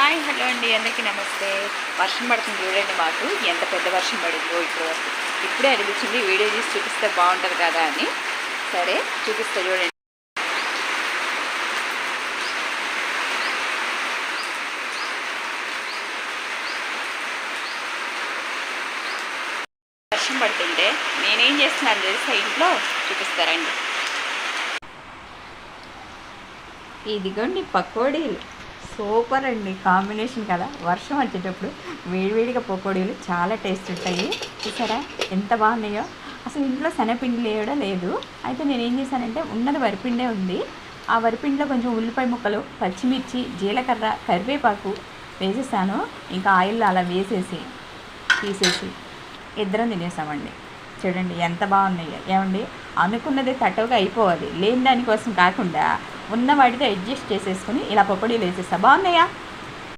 Hi hello అండి. అందరికీ నమస్తే. వర్షం పడుతుంది చూడండి మాకు. ఎంత పెద్ద వర్షం పడిందో ఇప్పుడు వరకు ఇప్పుడే అనిపించింది వీడియో తీసి చూపిస్తే బాగుంటుంది కదా అని. సరే చూపిస్తా చూడండి. వర్షం పడుతుంటే నేనేం చేస్తున్నాను తెలుసా ఇంట్లో? చూపిస్తారండి ఇదిగోండి పకోడీలు. సూపర్ అండి కాంబినేషన్ కదా. వర్షం వచ్చేటప్పుడు వేడివేడిగా పకోడీలు చాలా టేస్ట్ ఉంటాయి. చూసారా? ఎంత బాగున్నాయో. అసలు ఇంట్లో శనగపిండి లేవడం లేదు. అయితే నేను ఏం చేశానంటే ఉన్నది వరిపిండే ఉంది. ఆ వరిపిండిలో కొంచెం ఉల్లిపాయ ముక్కలు పచ్చిమిర్చి జీలకర్ర కరివేపాకు వేసేసాను. ఇంకా ఆయిల్ అలా వేసేసి తీసేసి ఇద్దరం తినేసామండి. చూడండి ఎంత బాగున్నాయో. ఏమండి? అనుకున్నది తటవుగా అయిపోవాలి. లేని దానికోసం కాకుండా ఉన్న వాటితో అడ్జస్ట్ చేసేసుకుని ఇలా పకోడీలు వేసేస్తా బాగున్నాయా?